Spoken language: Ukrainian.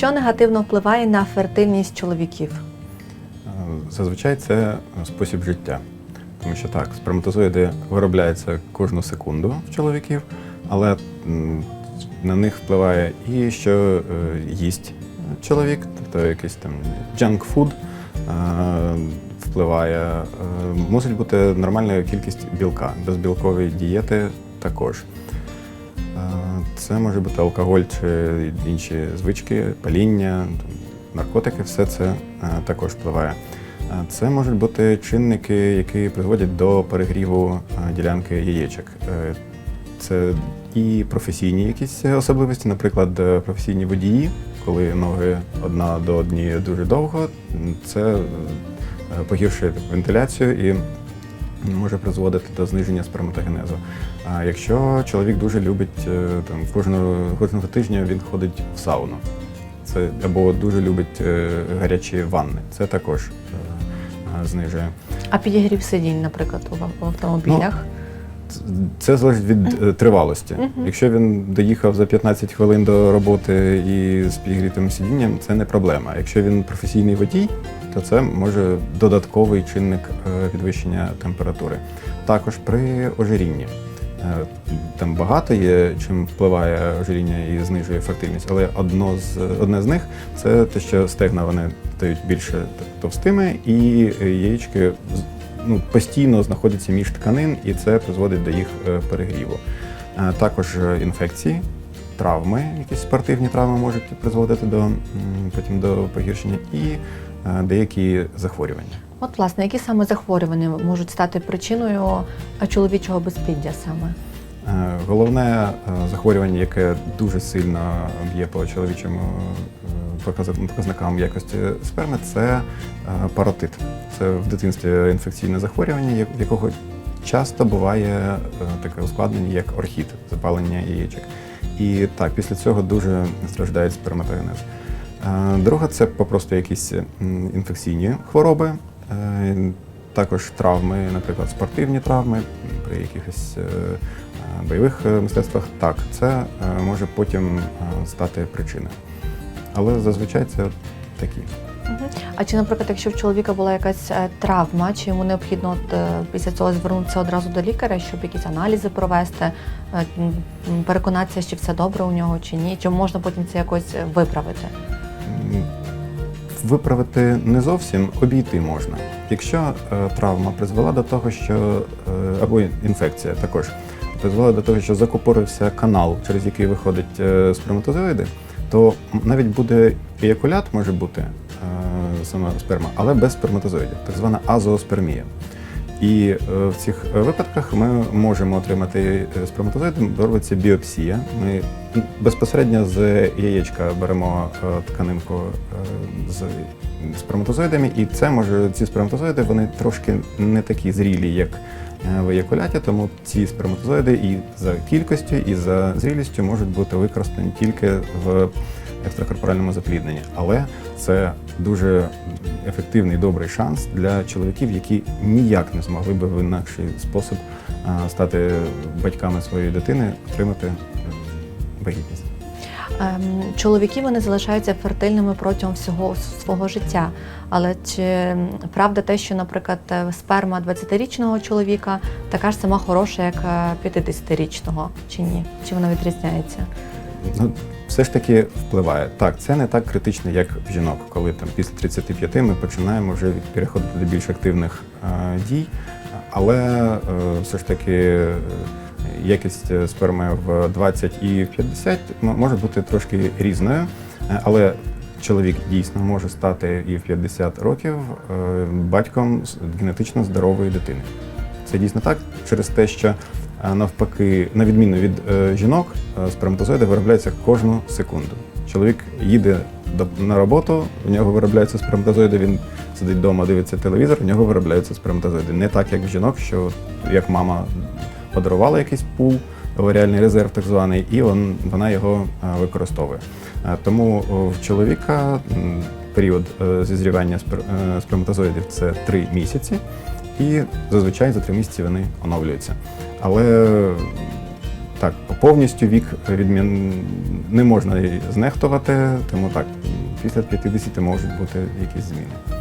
Що негативно впливає на фертильність чоловіків? Е, Зазвичай це спосіб життя. Тому що так, сперматозоїди виробляються кожну секунду в чоловіків, але на них впливає і що е, їсть чоловік, тобто якийсь там food е, впливає. Мусить бути нормальна кількість білка, безбілкові дієти також. Це може бути алкоголь чи інші звички, паління, наркотики, все це також впливає. Це можуть бути чинники, які призводять до перегріву ділянки яєчок. Е, Це і професійні якісь особливості, наприклад, е, професійні водії, коли ноги одна до однієї дуже довго, це е, погіршує вентиляцію і може призводити до зниження сперматогенезу. А якщо чоловік дуже любить е, там кожного, кожного тижня він ходить в сауну, це або дуже любить е, гарячі ванни, це також е, знижує. А підігрів сидінь, наприклад, у автомобілях? Це залежить від тривалості. Якщо він доїхав за 15 хвилин до роботи і з підігрітим сидінням, це не проблема. Якщо він професійний водій, то це може додатковий чинник е, підвищення температури. Також при ожирінні. Е, Там багато є, чим впливає ожиріння і знижує фертильність, але одно з, одне з них це те, що стегна вони стають більше товстими, і яєчки ну, постійно знаходяться між тканин, і це призводить до їх е, перегріву. Також інфекції, травми, якісь спортивні травми можуть призводити до потім до погіршення, і деякі захворювання. От, власне, які саме захворювання можуть стати причиною чоловічого безпліддя саме? Е, Головне е, захворювання, яке дуже сильно б'є по чоловічому е, показникам якості сперми, це е, паротит. Це в дитинстві інфекційне захворювання, якого часто буває е, таке ускладнення, як орхід, запалення яєчок. І так, після цього дуже страждає сперматогенез. Друга це попросту якісь інфекційні хвороби. Е, Також травми, наприклад, спортивні травми при якихось е, е, бойових мистецтвах. Так, це може потім стати причиною. Але зазвичай це такі. А чи, наприклад, якщо в чоловіка була якась травма, чи йому необхідно після цього звернутися одразу до лікаря, щоб якісь аналізи провести, переконатися, чи все добре у нього, чи ні, чи можна потім це якось виправити? Виправити не зовсім обійти можна. Якщо е, травма призвела до того, що е, або інфекція також призвела до того, що закупорився канал, через який виходять е, сперматозоїди, то навіть буде еякулят, може бути сама сперма, але без сперматозоїдів, так звана азооспермія. І в цих випадках ми можемо отримати сперматозоїди, робиться біопсія. Ми безпосередньо з яєчка беремо е, тканинку е, з сперматозоїдами, і це може ці сперматозоїди вони трошки не такі зрілі, як е, в еякуляті, тому ці сперматозоїди і за кількістю, і за зрілістю можуть бути використані тільки в екстракорпоральному заплідненні. Але це дуже ефективний добрий шанс для чоловіків, які ніяк не змогли би в інакший спосіб стати батьками своєї дитини, отримати вагітність. Ем, Чоловіки вони залишаються фертильними протягом всього свого життя. Але чи правда те, що, наприклад, е, сперма 20-річного чоловіка така ж сама хороша, як е, 50-річного, чи ні? Чи вона відрізняється? Ну, все ж таки впливає. Так, це не так критично, як в жінок, коли там після 35 ми починаємо вже переходити до більш активних е, дій, але е, все ж таки е, якість е, сперми в 20 і в 50 може бути трошки різною, Е, але чоловік дійсно може стати і в 50 років е, батьком генетично здорової дитини. Це дійсно так через те, що навпаки, на відміну від жінок, сперматозоїди виробляються кожну секунду. Чоловік їде на роботу, в нього виробляються сперматозоїди, він сидить вдома, дивиться телевізор, в нього виробляються сперматозоїди. Не так, як в жінок, що як мама подарувала якийсь пул, оваріальний резерв так званий, і он, вона його е, використовує. Е, Тому в чоловіка період е, зізрівання спер- сперматозоїдів це 3 місяці, і зазвичай за 3 місяці вони оновлюються. Але так, повністю вік відмін не можна знехтувати, тому так, після 50 можуть бути якісь зміни.